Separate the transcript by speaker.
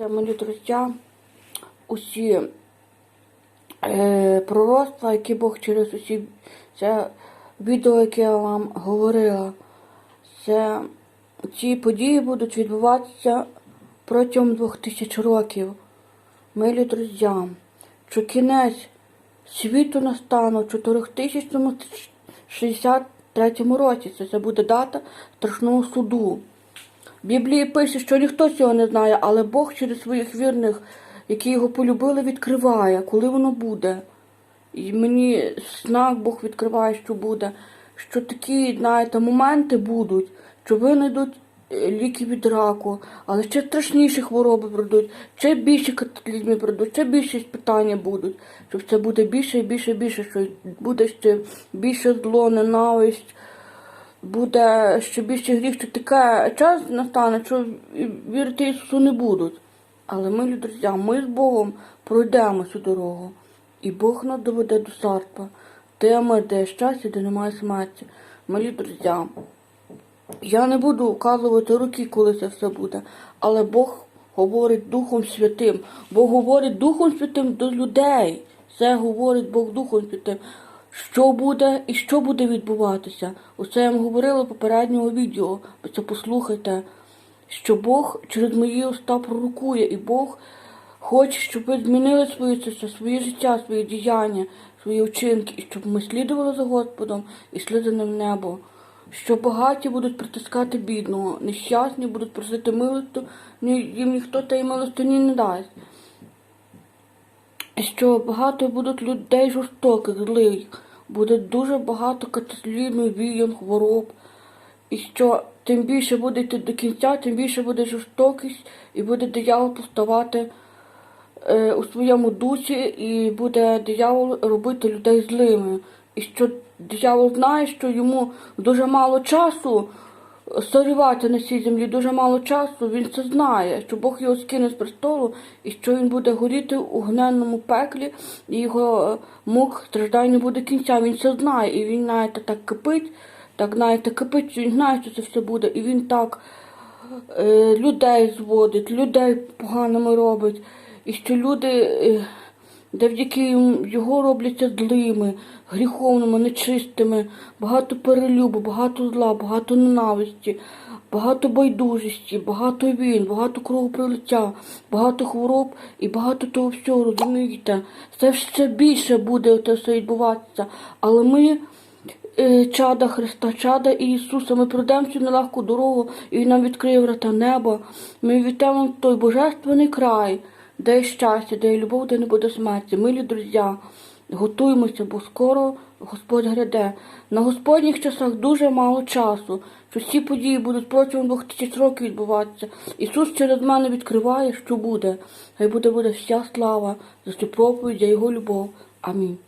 Speaker 1: Це мої друзі, усі е, пророцтва, які Бог через усі це відео, яке я вам говорила, це ці події будуть відбуватися протягом двох тисяч років. Милі друзі, що кінець світу настане у 4063 році. Це буде дата страшного суду. Біблії пише, що ніхто цього не знає, але Бог через своїх вірних, які його полюбили, відкриває, коли воно буде. І мені знак Бог відкриває, що буде. Що такі, знаєте, моменти будуть, що винайдуть е, ліки від раку, але ще страшніші хвороби прийдуть, ще більше катаклізми прийдуть, ще більше питання будуть. Що це буде більше і більше і більше, що буде ще більше зло, ненависть буде ще більше гріх, що таке час настане, що вірити Ісусу не будуть. Але ми, друзі, ми з Богом пройдемо цю дорогу. І Бог нас доведе до царства, де ми, де щастя, де немає смерті. Милі друзі, я не буду вказувати руки, коли це все буде, але Бог говорить Духом Святим. Бог говорить Духом Святим до людей. Це говорить Бог Духом Святим. Що буде і що буде відбуватися? Оце я вам говорила в попереднього відео. Ви це послухайте. Що Бог через мої уста пророкує, і Бог хоче, щоб ви змінили своє серце, своє життя, свої діяння, свої вчинки, і щоб ми слідували за Господом і йшли ним в небо. Що багаті будуть притискати бідного, нещасні будуть просити милосту, їм ніхто та й милостині не дасть що багато будуть людей жорстоких, злих, буде дуже багато катаклізмів, війн, хвороб. І що тим більше буде йти до кінця, тим більше буде жорстокість і буде диявол поставати е, у своєму дусі, і буде диявол робити людей злими. І що диявол знає, що йому дуже мало часу сорювати на цій землі, дуже мало часу, він це знає, що Бог його скине з престолу, і що він буде горіти у гненному пеклі, і його е, мук страждань не буде кінця. Він це знає, і він, знаєте, так кипить, так знаєте, кипить, він знає, що це все буде, і він так е, людей зводить, людей поганими робить, і що люди, е, завдяки його робляться злими, гріховними, нечистими, багато перелюбу, багато зла, багато ненависті, багато байдужості, багато війн, багато кровопролиття, багато хвороб і багато того всього, розумієте? Це ще більше буде це все відбуватися. Але ми е, чада Христа, чада Ісуса. Ми пройдемо цю нелегку дорогу, і нам відкриє врата неба. Ми вітаємо той божественний край, є щастя, є любов, де не буде смерті. Милі друзі, готуємося, бо скоро Господь гряде. На Господніх часах дуже мало часу, що всі події будуть протягом двох тисяч років відбуватися. Ісус через мене відкриває, що буде. Хай буде буде вся слава за цю проповідь, за Його любов. Амінь.